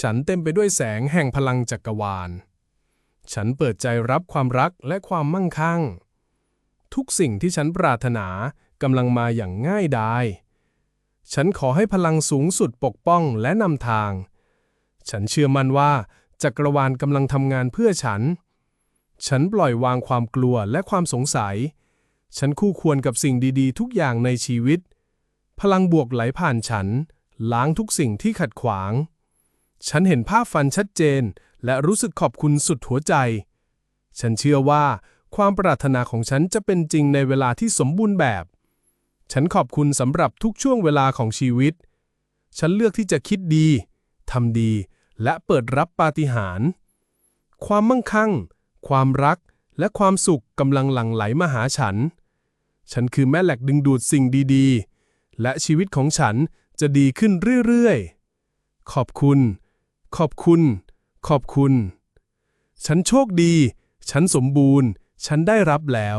ฉันเต็มไปด้วยแสงแห่งพลังจักรวาล ฉันเปิดใจรับความรักและความมั่งคั่ง ทุกสิ่งที่ฉันปรารถนากำลังมาอย่างง่ายดาย ฉันขอให้พลังสูงสุดปกป้องและนำทาง ฉันเชื่อมั่นว่าจักรวาลกำลังทำงานเพื่อฉัน ฉันปล่อยวางความกลัวและความสงสัย ฉันคู่ควรกับสิ่งดีๆ ทุกอย่างในชีวิต พลังบวกไหลผ่านฉัน ล้างทุกสิ่งที่ขัดขวาง ฉันเห็นภาพฟันชัดเจน และรู้สึกขอบคุณสุดหัวใจ ฉันเชื่อว่าความปรารถนาของฉันจะเป็นจริงในเวลาที่สมบูรณ์แบบ ฉันขอบคุณสำหรับทุกช่วงเวลาของชีวิต ฉันเลือกที่จะคิดดี ทำดี และเปิดรับปาฏิหาริย์ ความมั่งคั่ง ความรัก และความสุขกำลังหลั่งไหลมาหาฉัน ฉันคือแม่เหล็กดึงดูดสิ่งดีๆ และชีวิตของฉันจะดีขึ้นเรื่อยๆ ขอบคุณ ขอบคุณ ขอบคุณ ฉันโชคดี ฉันสมบูรณ์ ฉันได้รับแล้ว